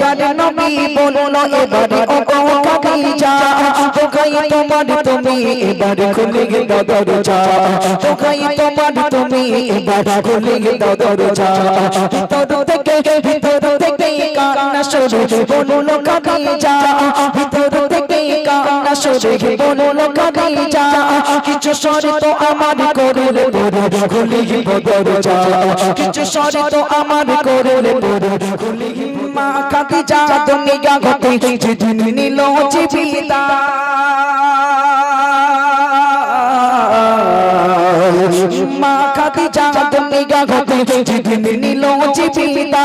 দয়ার নবী বলল এবারে ও খাদিজা তোকাই তোমার তুমি এবারে খুলে দাও দরজা। তোকাই তোমার তুমি এবারে খুলে দাও দরজা। ভিতর থেকে ভিতর থেকে কান্না শুরু বলল খাদিজা ভিতর কান্না শুরু বলল খাদিজা কিছু শর্ত আমার করলে পরে খুলে দরজা কিছু শর্ত আমার করলে পরে খুলে মা খাদিজা দুনিয়া ঘটে যেদিন নিল জীবিতা। মা খাদিজা দুনিয়া ঘটে। যেদিন নিল জীবিতা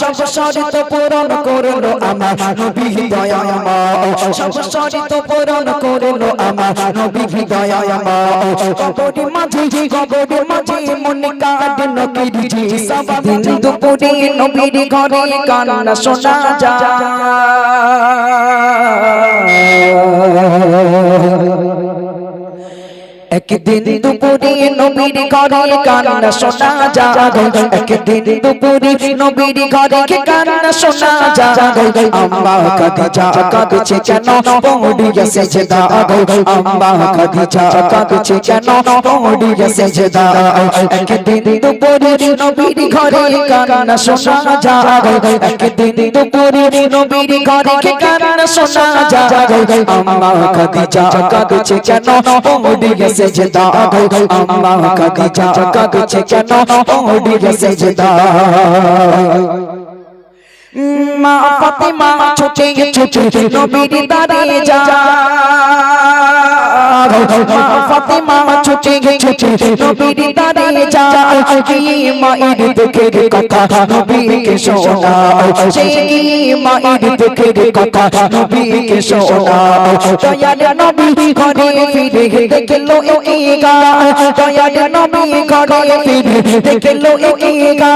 সব শর্ত পূরণ করল আমার নবী দয়াময় সব শর্ত পূরণ করল আমার নবী দয়াময় কবর মাঝে কবর মাঝে মনে কাট নকিরি সাবাদিন দুপুরে নবীর ঘরে কান্না শোনা যায়। একদিন দুপুরে নবীর ঘরে কান্না শোনা যায়। একদিন দুপুরে নবীর ঘরে কান্না শোনা যায়। আম্মা খাদিজা কাঁদছে কেন? পৌড়ি গেছে যেদা আম্মা খাদিজা কাঁদছে কেন? পৌড়ি গেছে যেদা একদিন দুপুরে নবীর ঘরে কান্না শোনা যায়। একদিন দুপুরে নবীর ঘরে কান্না শোনা যায়। আম্মা খাদিজা কাঁদছে কেন? পৌড়ি গেছে সেজদা আম্মা খাদিজা কাঁদছে কেন গেছে সেজদা মা ফাতেমা ছুটে ছুটে নবীর দারে যা মা ফাতেমা ছুটে ছুটে নবীর দারে যা কি মায়ের দুঃখের কথা নবীকে শোনা সেই মায়ের দুঃখের কথা নবীকে শোনা দয়াল নবী ঘরে ফিরে দেখল এগা দয়াল নবী ঘরে ফিরে দেখল এগা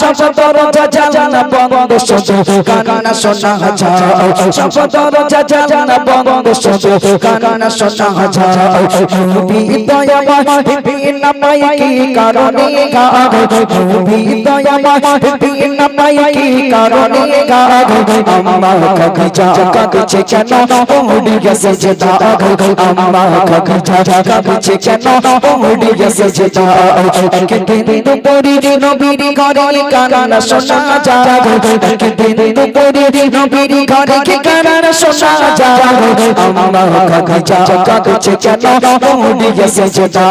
সব দরজা জানা বন্ধ শোনো কান্না শোনা যায়। সব দরজা জানা বন্ধ শোনো কান্না শোনা যায়। নবী দয়াময়, বিন পাই কি কারণে গা নবী দয়াময় বিন পাই কি কারণে গা আম্মা খাদিজা কাঁদছে কেন? পড়ে গেছে যেটা আম্মা খাদিজা কাঁদছে কেন? পড়ে গেছে যেটা একদিন দুপুরে নবীর ঘরে কান্না শোনা যায়। একদিন দুপুরে নবীর ঘরে কান্না শোনা যায়। আম্মা খাদিজা কাঁদছে কেন? পড়ে গেছে যেটা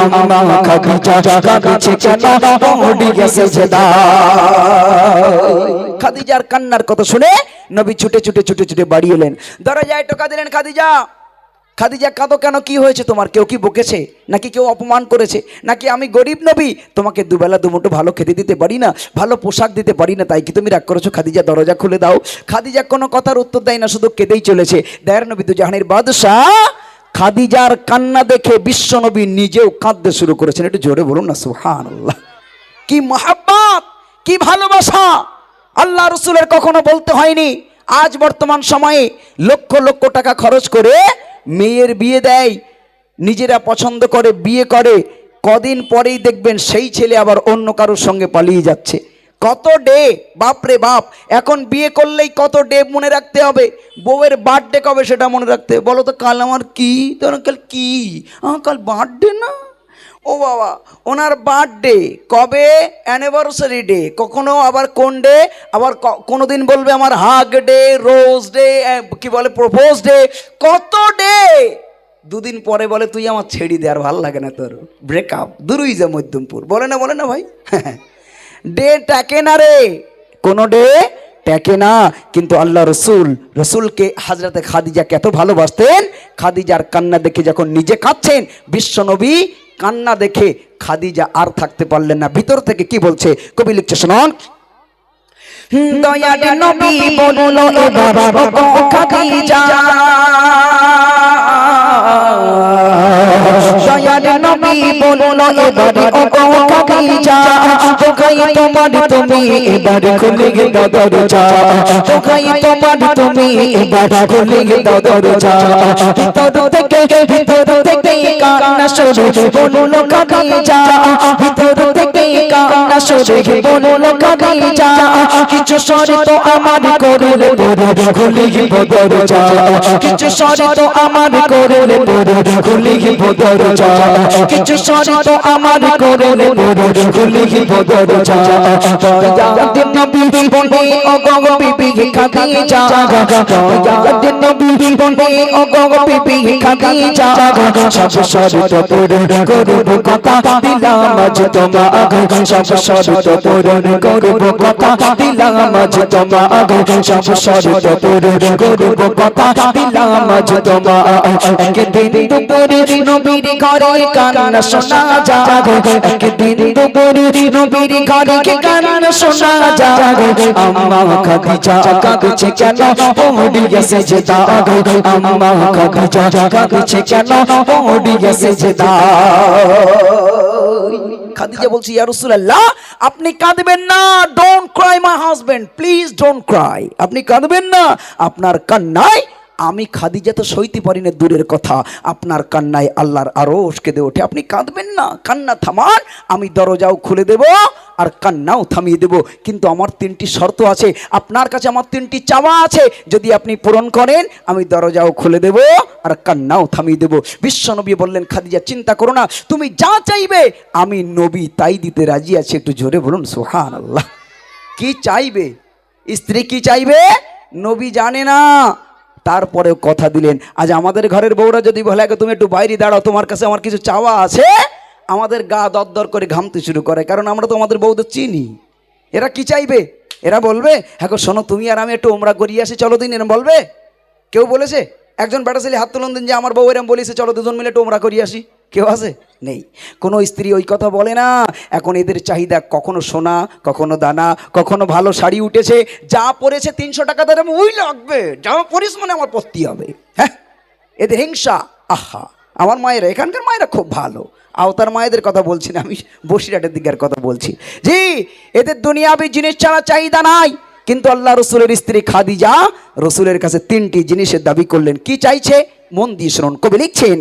আম্মা খাদিজা কাঁদছে কেন? পড়ে গেছে যেটা খাদিজার কান্নার কথা শুনে নবী ছুটে ছুটে ছুটে ছুটে বাড়ি এলেন। দরজায় টোকা দিলেন, খাদিজা খাদিজা, কাঁদো কেন? কি হয়েছে তোমার? কেউ কি বকেছে? নাকি কেউ অপমান করেছে? নাকি আমি গরিব নবী? তোমাকে দুবেলা দুমুটো ভালো খেতে দিতে পারি না, ভালো পোশাক দিতে পারি না, তাই কি তুমি রাগ করেছ? খাদিজা, দরজা খুলে দাও। খাদিজা কোনো কথার উত্তর দেয় না, শুধু কেঁদেই চলেছে। দেয়ার নবী দু জাহানের বাদশাহ। খাদিজার কান্না দেখে বিশ্ব নবী নিজেও কাঁদতে শুরু করেছেন। একটু জোরে বলুন না সুহান কি মহাব্বত! কি ভালোবাসা? আল্লাহ রসুলের কখনো বলতে হয়নি, আজ বর্তমান সময়ে লক্ষ লক্ষ টাকা খরচ করে মেয়ের বিয়ে দেয়, নিজেরা পছন্দ করে, বিয়ে করে, কদিন পরেই দেখবেন সেই ছেলে আবার অন্য কারোর সঙ্গে পালিয়ে যাচ্ছে। কত ডে বাপরে বাপ, এখন বিয়ে করলেই কত ডে মনে রাখতে হবে, বউয়ের বার্থডে কবে সেটা মনে রাখতে হবে? বলো তো, কাল আমার কি? তোর কাল কি? কাল বার্থডে না। ও বাবা, ওনার বার্থডে কবে? অ্যানিভার্সারি ডে কখনো আবার কোন ডে আবার কোনো দিন বলবে আমার হাগ ডে রোজ ডে কি বলে প্রপোজ ডে কত ডে দুদিন পরে বলে, তুই আমার ছেড়ি দে, আর ভালো লাগে না তোর। ব্রেকআপ দূরই যা মধ্যমপুর। বলে না বলে না ভাই? ডে টাকে না রে। কোনো ডে ট্যাকে না, কিন্তু আল্লাহ রসুল, রসুলকে হাজরাতে খাদিজাকে এত ভালোবাসতেন, খাদিজার কান্না দেখে যখন নিজে কাঁদছেন বিশ্বনবী কান্না দেখে খাদিজা আর থাকতে পারলেন না। ভিতর থেকে কি বলছে? কবি লিখছে, শোনন। দয়ার নবী বলল এবার ও খাদিজা। দয়ার নবী বলল, এবারে ও খাদিজা কোকাই তোমার তুমি এবারে খুলে দাও দরজা কোকাই তোমার তুমি এবারে খুলে দাও দরজা, ভিতর থেকে ভিতর থেকে কান্না শুরু বলল খাদিজা ভিতর থেকে কান্না সরে বলল খাদিজা কিছু শর্ত আমার করলে পরে খুলিব দরজা কিছু শর্ত আমার করলে পরে খুলিব দরজা কিছু শর্ত আমার করলে পরে খুলিব দরজা দয়াতে নবী বনে ও গো বিবি খাদিজা দয়াতে নবী বনে ও গো বিবি খাদিজা সব শর্ত পূরণ করব কথা দিলাম আজ তোমাকে। সব শর্ত পূরণ করব কথা দিলাম আজ তোমাকে সব শর্ত পূরণ করব কথা দিলাম আজ তোমাকে একদিন দুপুরে নবীর ঘরে কান্না শোনা যাবে একদিন দুপুরে নবীর ঘরে কান্না শোনা যাবে আম্মা খাদিজা কাঁদছে কেন ওডি গেছে যে দাগ আম্মা খাদিজা কাঁদছে কেন ওডি গেছে যে দাগ খাদিজা বলছি, ইয়া রাসূলুল্লাহ, আপনি কাঁদবেন না don't cry my husband please don't cry আপনি কাঁদবেন না, আপনার কান্নায় আমি খাদিজা তো সইতে পারি না, দূরের কথা। আপনার কান্নায় আল্লাহর আরও কেঁদে ওঠে। আপনি কাঁদবেন না, কান্না থামান আমি দরজাও খুলে দেব আর কান্নাও থামিয়ে দেব। কিন্তু আমার তিনটি শর্ত আছে, আপনার কাছে আমার তিনটি চাওয়া আছে। যদি আপনি পূরণ করেন, আমি দরজাও খুলে দেব আর কান্নাও থামিয়ে দেব। বিশ্বনবী বললেন, খাদিজা, চিন্তা করো না, তুমি যা চাইবে, আমি নবী তাই দিতে রাজি আছি। একটু জোরে বলুন সোহান আল্লাহ কি চাইবে? স্ত্রী কি চাইবে? নবী জানে না। তারপরেও কথা দিলেন, আজ আমাদের ঘরের বউরা যদি বলে, "আগে তুমি একটু বাইরে দাঁড়াও, তোমার কাছে আমার কিছু চাওয়া আছে? আমাদের গা দরদর করে ঘামতে শুরু করে, কারণ আমরা তো আমাদের বউদের চিনি। এরা কি চাইবে? এরা বলবে হ্যাঁ শোনো, তুমি আর আমি একটু ওমরা করিয়ে আসি, চলো দিন, এরম বলবে। কেউ বলেছে, একজন বেটা ছেলে হাত তুলন দিন, যে আমার বউ এরম বলেছে, চলো দুজন মিলে একটু ওমরা করিয়ে আসি। কেউ আছে? নেই। কোনো স্ত্রী ওই কথা বলে না, এখন এদের চাহিদা কখনো সোনা, কখনো দানা, কখনো ভালো শাড়ি উঠেছে, যা পরেছে তিনশো টাকা দাম, ওই লাগবে, যা পরিস মানে আমার পত্তি হবে। হ্যাঁ? এদের হিংসা, আহা, আমার মায়েরা, এখানকার মায়েরা খুব ভালো। আওতার মায়েদের কথা বলছি না, আমি বসিরহাটের দিকের কথা বলছি। জি, এদের দুনিয়াবি জিনিস ছাড়া চাহিদা নাই, কিন্তু আল্লাহ রসুলের স্ত্রী খাদিজা রসুলের কাছে তিনটি জিনিসের দাবি করলেন। কি চাইছে? মন দিয়ে শুনুন, কবি লিখছেন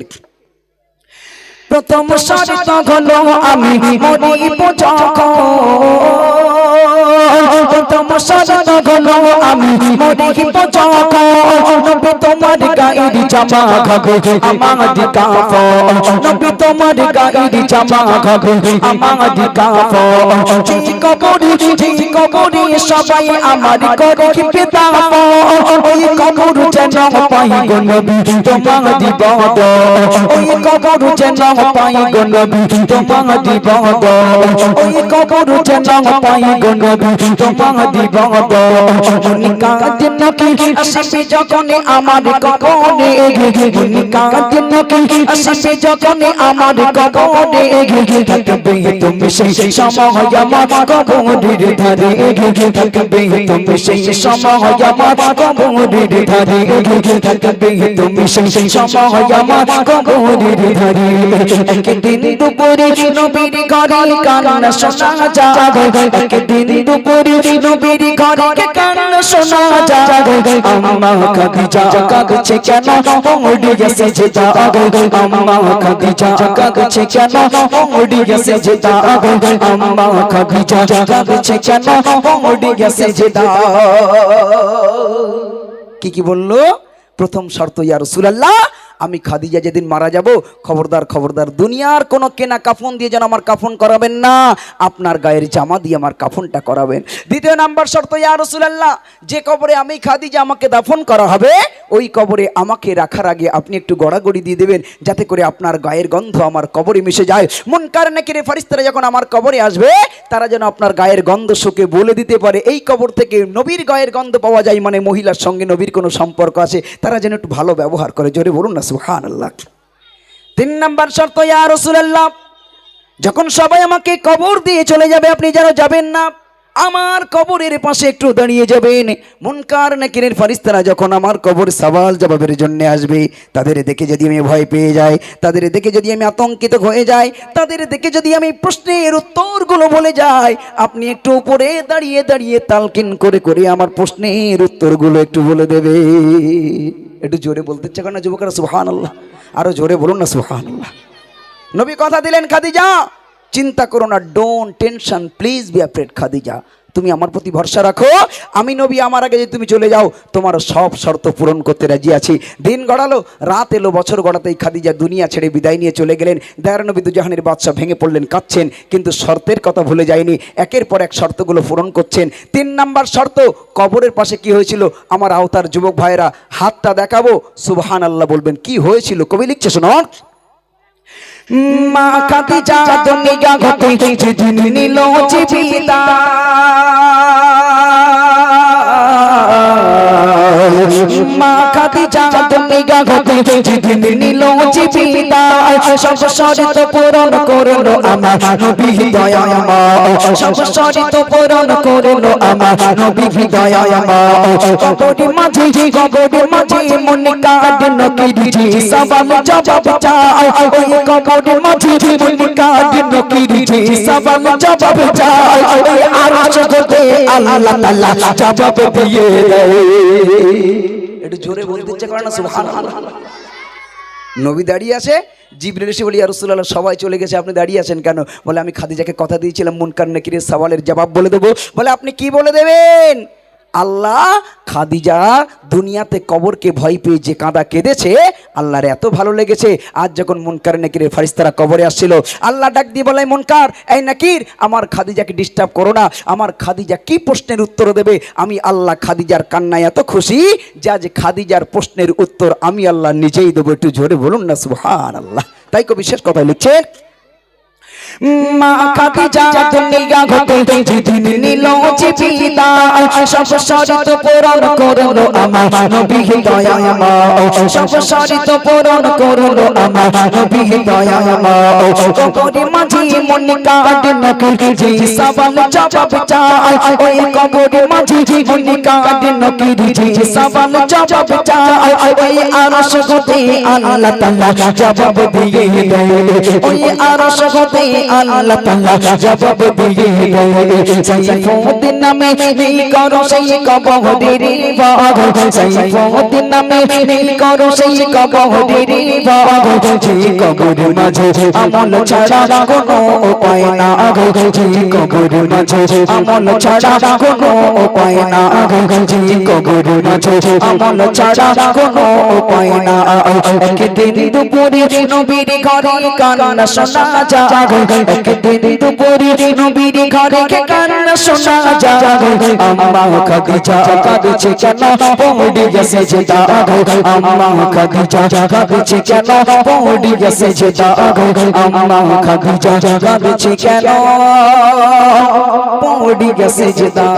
প্রথম শর্ত হলো আমি মরিব যখন শর্ত হলো আমি মরিব যখন নবী তোমার গায়ের জামা খাগো আমার কাফ নবী তোমার গায়ের জামা খাগো আমার কাফ যে কবরি যে কবরি সবাই আমার করে পিতা ওই কবর যেন পাই গো নবী তোমার দিবদ ওই কবর যেন পাই গো নবী তোমার দিবদ ওই কবর যেন পাই গো নবী তোমার দিবদ মনিকা দিন কি আসবে যখন আমার কবরে মনিকা দিন কি আসবে যখন আমার কবরে থাকবে তুমি সেই সময় আমার কবরের ধারে থাকবে তুমি সেই সময় আমার কবরের ধারে থাকবে তুমি সেই সময় আমার কবরের ধারে একদিন দুপুরে নবীর ঘরে কান্না শোনা যাবে একদিন দুপুরে নবীর ঘরে শোনা আম্মা খাদিজা কেন? আম্মা খাদিজা কেন? আম্মা খাদিজা কেন? কি কি বলল? প্রথম শর্ত, ইয়া রাসূলুল্লাহ আমি খাদিজা যেদিন মারা যাব, খবরদার খবরদার, দুনিয়ার কোনো কেনা কাফন দিয়ে যেন আমার কাফন করাবেন না, আপনার গায়ের জামা দিয়ে আমার কাফনটা করাবেন। দ্বিতীয় নাম্বার শর্ত, ইয়া রাসূলুল্লাহ, যে কবরে আমি খাদিজা আমাকে দাফন করা হবে, ওই কবরে আমাকে রাখার আগে আপনি একটু গড়াগড়ি দিয়ে দেবেন, যাতে করে আপনার গায়ের গন্ধ আমার কবরে মিশে যায়। মন কার নাকি রে ফারিস্তারা যখন আমার কবরে আসবে, তারা যেন আপনার গায়ের গন্ধ শুকে বলে দিতে পারে। এই কবর থেকে নবীর গায়ের গন্ধ পাওয়া যায় মানে মহিলার সঙ্গে নবীর কোনো সম্পর্ক আছে, তারা যেন একটু ভালো ব্যবহার করে। জোরে বলুন না তিন নাম্বার শর্ত, ইয়া রাসূলুল্লাহ, যখন সবাই আমাকে কবর দিয়ে চলে যাবে, আপনি যেন যাবেন না, আমার কবরের পাশে একটু দাঁড়িয়ে যাবেন। মুনকার নাকিরের ফারিস্তারা যখন আমার কবর সওয়াল জবাবের জন্য আসবে, তাদের দেখে যদি আমি ভয় পেয়ে যাই, তাদের দেখে যদি আমি আতঙ্কিত হয়ে যাই, তাদের দেখে যদি আমি প্রশ্নের উত্তরগুলো বলে যাই, আপনি একটু উপরে দাঁড়িয়ে দাঁড়িয়ে তালকিন করে করে আমার প্রশ্নের উত্তরগুলো একটু বলে দেবে। একটু জোরে বলতে ইচ্ছা করে না, যুবকরা সুহান আল্লাহ আরও জোরে বলুন না সুহান আল্লাহ নবী কথা দিলেন, খাদিজা, চিন্তা করো না don't tension please be afraid Khadija. তুমি আমার প্রতি ভরসা রাখো। আমি নবী, আমার আগে যদি তুমি চলে যাও, তোমার সব শর্ত পূরণ করতে রাজি আছি। দিন গড়ালো, রাত এলো, বছর গড়াতেই খাদিজা দুনিয়া ছেড়ে বিদায় নিয়ে চলে গেলেন। দয়ার নবী দুজাহানের বাদশাহ ভেঙে পড়লেন, কাঁদছেন, কিন্তু শর্তের কথা ভুলে যায়নি। একের পর এক শর্তগুলো পূরণ করছেন। তিন নাম্বার শর্ত, কবরের পাশে কি হয়েছিল? আমার আওতার যুবক ভাইয়েরা, হাতটা দেখাবো। সুবহান আল্লাহ বলবেন, কি হয়েছিল? কবি লিখছে শোনো মা খাদিজা দুনিয়া গতি যেদিন নিল জীবিতা। মা খাদিজা দুনিয়া গতি যেদিন নিল জীবিতা সংসারিত পূরণ করল আমার নবী দয়া মা সংসারিত পূরণ করল আমার নবী দয়া মা কবরে মাঝে কবরে মাঝে, মনে কাঁদন কিরিজি সবাল জবাব চাই ওই কবরে মাঝে, মনে কাঁদন কিরিজি সবাল জবাব চাই ওই আরশ হতে আল্লাহ তাআলা জবাব দিয়ে দেয়। একটু জোরে বলতে ইচ্ছে করে না? সুহান নবী দাঁড়িয়ে আছে জিবরিল এসে বলি রাসূলুল্লাহ সবাই চলে গেছে আপনি দাঁড়িয়ে আছেন কেন? বলে আমি খাদিজাকে কথা দিয়েছিলাম মুনকার নাকিরের সওয়ালের জবাব বলে দেবো। বলে আপনি কি বলে দেবেন? আল্লাহ খাদিজা দুনিয়াতে কবরকে ভয় পেয়ে যে কাঁদা কেঁদেছে, আল্লাহর এত ভালো লেগেছে। আজ যখন মুনকার নাকিরের ফারিস্তারা কবরে আসছিল, আল্লাহ ডাক দিয়ে বলে, মুনকার, এই নাকির, আমার খাদিজাকে ডিস্টার্ব করো না। আমার খাদিজা কি প্রশ্নের উত্তর দেবে? আমি আল্লাহ খাদিজার কান্নায় এত খুশি যা যে খাদিজার প্রশ্নের উত্তর আমি আল্লাহ নিজেই দেবো। একটু জোরে বলুন না সুহান আল্লাহ তাই কবি শেষ কথা লিখছেন মা খাদিজা দুনিয়া হতে যেদিন নিল জীবিতা সংসারিত পূরণ করল আমার নবী দয়া মা সংসারিত পূরণ করল আমার নবী দয়া মা কবরে মাঝে মনে কাঁদে নকল যে সবাল জবাব চাই ওই কবরে মাঝে মনে কাঁদে নকল যে সবাল জবাব চাই ওই আরশ হতে আল্লাহ তাআলা জবাব দিয়ে দেয়। ওই আরশ হতে আল্লাহ তাআলা জবাব দিয়ে দেয়। সাইফুদ্দিন নামে নেই করো সেই কবরের বাগ সাইফুদ্দিন নামে নেই করো সেই কবরের বাগ যে কবরের মাঝে আমল ছাড়া কোনো উপায় না গো যে কবরের মাঝে আমল ছাড়া কোনো উপায় না গো যে কবরের মাঝে আমল ছাড়া কোনো উপায় না একদিন দুপুরে নবীর ঘরে কান্না শোনা যায়। একদিন দুপুরে নবীর ঘরে কান্না শোনা যায়? আম্মা খাদিজা কাঁদছে কেন? পৌঁড়ে গেছে যে দাগ আম্মা খাদিজা কাঁদছে কেন? পৌঁড়ে গেছে যে দাগ আম্মা খাদিজা কাঁদছে কেন? পৌঁড়ে গেছে যে দাগ